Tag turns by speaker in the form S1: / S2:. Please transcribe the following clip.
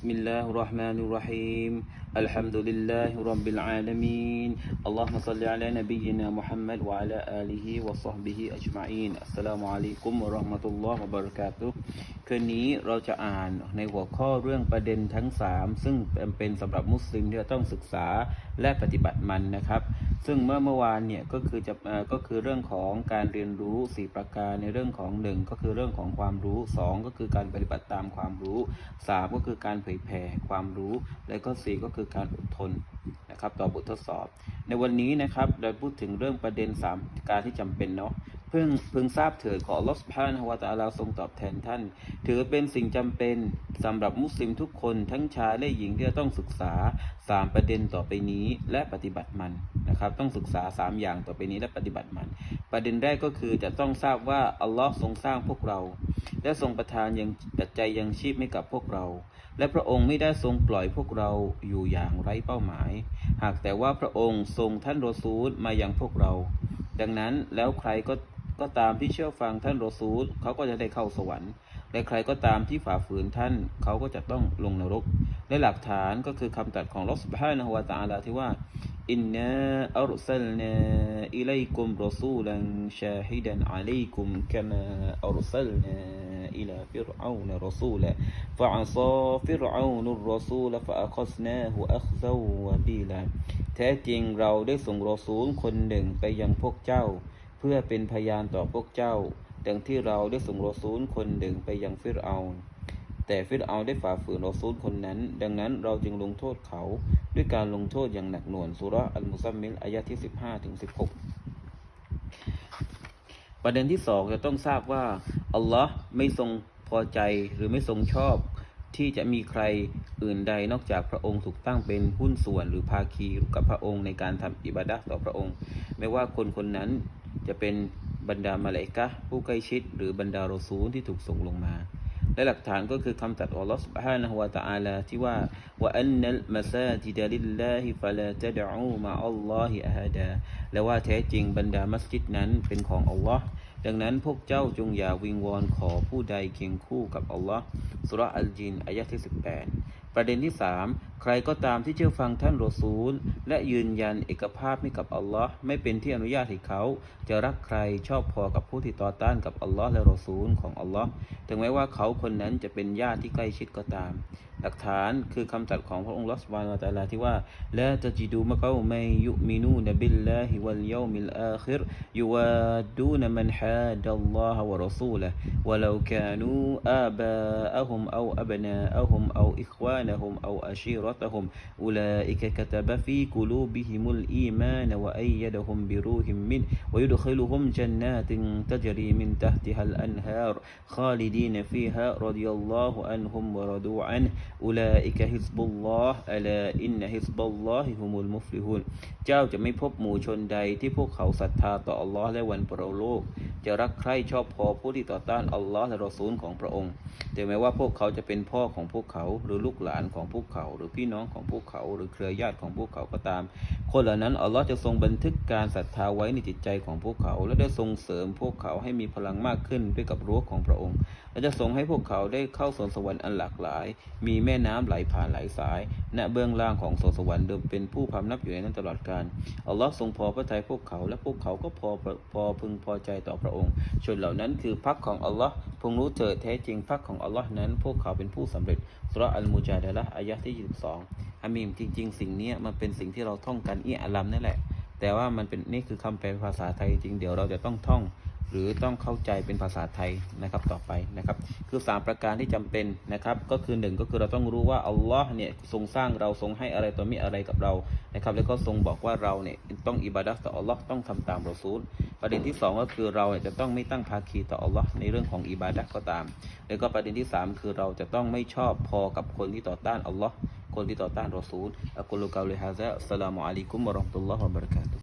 S1: بسم الله الرحمن الرحيم الحمد لله رب العالمين اللهم صل على نبينا محمد وعلى آله وصحبه أجمعين السلام عليكم ورحمة الله وبركاته คืนนี้เราจะอ่านในหัวข้อเรื่องประเด็นทั้ง 3 ซึ่งเป็นสำหรับมุสลิมที่จะต้องศึกษาและปฏิบัติมันนะครับ ซึ่งเมื่อเมื่อวานเนี่ยก็คือจะเอ่อก็คือเรื่องของการเรียนรู้ 4 ประการในเรื่องของ 1 ก็คือเรื่องของความรู้ 2 ก็คือการปฏิบัติตามความรู้ 3 ก็คือการเผ ยแผ่ความรู้ และก็ 4 ก็คือการอดทนนะครับต่อบททดสอบ ในวันนี้นะครับเราพูดถึงเรื่องประเด็น 3 การที่จำเป็นเนาะเพิ่งเพิ่งทราบเถิดขอลอสพานฮวาตาลาทรงตอบแทนท่าน ถือเป็นสิ่งจำเป็นสำหรับมุสลิมทุกคนทั้งชายและหญิงที่จะต้องศึกษา 3 ประเด็นต่อไปนี้และปฏิบัติมัน นะครับ ต้องศึกษา 3 อย่างต่อไปนี้และปฏิบัติมัน ประเด็นแรกก็คือจะต้องทราบว่าอัลลอฮ์ทรงสร้างพวกเรา และทรงประทานยังปัจจัยยังชีพให้กับพวกเรา และพระองค์ไม่ได้ทรงปล่อยพวกเราอยู่อย่างไร้เป้าหมาย หากแต่ว่าพระองค์ทรงท่านโรซูลมายังพวกเรา ดังนั้นแล้วใครก็ก็ตามที่เชื่อฟังท่านโรซูลเขาก็จะได้เข้าสวรรค์และใครก็ตามที่ฝ่าฝืนท่านเขาก็จะต้องลงนรก และหลักฐานก็คือคำตรัสของลอสบฮานฮวาตาลาที่ว่า อินนาอัลซัลนาอิลัยกุมรอซูลันชาฮิดันอะลัยกุมกะมาอัลซัลนาอิลาฟิรเอานรอซูลฟะอัซาฟิรเอานุรรอซูลฟะอัคซนาฮุอัคซวบีลาแท้จริงเราได้ส่งรอซูลคนหนึ่งไปยังพวกเจ้า เพื่อเป็นพยานต่อพวกเจ้า ดังที่เราได้ส่งรอซูลคนหนึ่งไปยังฟิรเอาน แต่ฟิรเอาได้ฝ่าฝืนรอซูลคนนั้น ดังนั้นเราจึงลงโทษเขาด้วยการลงโทษอย่างหนักหน่วงสุราอัลมุซัมมิลอายะที่ 15ถึง16 ประเด็นที่สองจะต้องทราบว่า อัลลอฮ์ไม่ทรงพอใจหรือไม่ทรงชอบ ที่จะมีใครอื่นใดนอกจากพระองค์ถูกตั้งเป็นหุ้นส่วนหรือภาคีกับพระองค์ในการทำอิบาดะต่อพระองค์ ไม่ว่าคนคนนั้นจะเป็นบรรดามาเลกะผู้ใกล้ชิด หรือบรรดาโรซูลที่ถูกส่งลงมา และหลักฐานก็คือคำตรัสของอัลลอฮฺ سبحانه และ تعالى ที่ว่าว่าอันนัลมาซาจิดลิลลาฮิฟะลาตะดอูมะอัลลอฮิอะฮดาและว่าแท้จริงบรรดามัสยิดนั้นเป็นของอัลลอฮ์ดังนั้นพวกเจ้าจงอย่าวิงวอนขอผู้ใดเคียงคู่กับอัลลอฮ์สุราะห์อัลจินอายะที่ 18 ประเด็นที่ 3 ใครก็ตามที่เชื่อฟังท่านรอซูล และยืนยันเอกภาพให้กับอัลลอฮ์ไม่เป็นที่อนุญาตให้เขา จะรักใครชอบพอกับผู้ที่ต่อต้านกับอัลลอฮ์และรอซูลของอัลลอฮ์ถึงแม้ว่าเขาคนนั้นจะเป็นญาติที่ใกล้ชิดก็ตาม หลักฐานคือคำตรัสของพระองค์ลอสวานวะตาลาที่ว่าละตะจิดูมะกาไม่ยุมินูนบิลลาฮิวัลยามิลอาคิรยูวาดูนมันฮาดัลลอฮะวะรอซูละวะลาวกานูอาบาอะฮุมเอาอับนาอะฮุมเอาอิควานะฮุมเอาอาชีร ورثهم أولئك كتب في قلوبهم الإيمان وأيدهم بروح من ويدخلهم جنات تجري من تحتها الأنهار خالدين فيها رضي الله عنهم ورضوا عنه أولئك حزب الله ألا إن حزب الله هم المفلحون เจ้าจะไม่พบหมู่ชนใดที่พวกเขาศรัทธาต่ออัลลอฮ์และวันปรโลก จะรักใคร่ชอบพอผู้ที่ต่อต้านอัลลอฮ์และรอซูลของพระองค์ แต่แม้ว่าพวกเขาจะเป็นพ่อของพวกเขาหรือลูกหลานของพวกเขาหรือพี่น้องของพวกเขา หรือเครือญาติของพวกเขาก็ตาม คนเหล่านั้นอัลลอฮ์จะทรงบันทึกการศรัทธาไว้ในจิตใจของพวกเขา และได้ทรงเสริมพวกเขาให้มีพลังมากขึ้นด้วยกับรั้วของพระองค์และจะทรงให้พวกเขาได้เข้าสวนสวรรค์อันหลากหลาย มีแม่น้ำไหลผ่านหลายสาย ณ เบื้องล่างของสวนสวรรค์เดิมเป็นผู้พำนับอยู่ในนั้นตลอดกาล อัลลอฮ์ทรงพอพระทัยพวกเขา และพวกเขาก็พอพอพึงพอใจต่อพระองค์ ชนเหล่านั้นคือพักของอัลลอฮ์พงรู้เถิดแท้จริงพักของอัลลอฮ์นั้น พวกเขาเป็นผู้สำเร็จสุราะอัลมุจาดะละอายะที่ 22อามีมจริง ๆ สิ่งนี้มันเป็นสิ่งที่เราท่องกันอีอัลลัมนั่นแหละ แต่ว่ามันเป็นนี่คือคำแปลภาษาไทยจริงเดี๋ยวเราจะต้องท่อง หรือต้องเข้าใจเป็นภาษาไทยนะครับต่อไปนะครับ คือ 3 ประการที่จำเป็นนะครับ ก็คือ 1 ก็คือเราต้องรู้ว่าอัลลอฮ์เนี่ยทรงสร้างเราทรงให้อะไรต่อมีอะไรกับเรานะครับ แล้วก็ทรงบอกว่าเราเนี่ยต้องอิบาดัตต่ออัลลอฮ์ต้องทำตามรอซูล ประเด็นที่ 2 ก็คือเราเนี่ยจะต้องไม่ตั้งภาคีต่ออัลลอฮ์ในเรื่องของอิบาดัตก็ตาม แล้วก็ประเด็นที่ 3 คือเราจะต้องไม่ชอบพอกับคนที่ต่อต้านอัลลอฮ์คนที่ต่อต้านรอซูลอักุลกาลิฮะซะอัสลามุอะลัยกุมวะราะห์มะตุลลอฮ์วะบะเราะกาตุ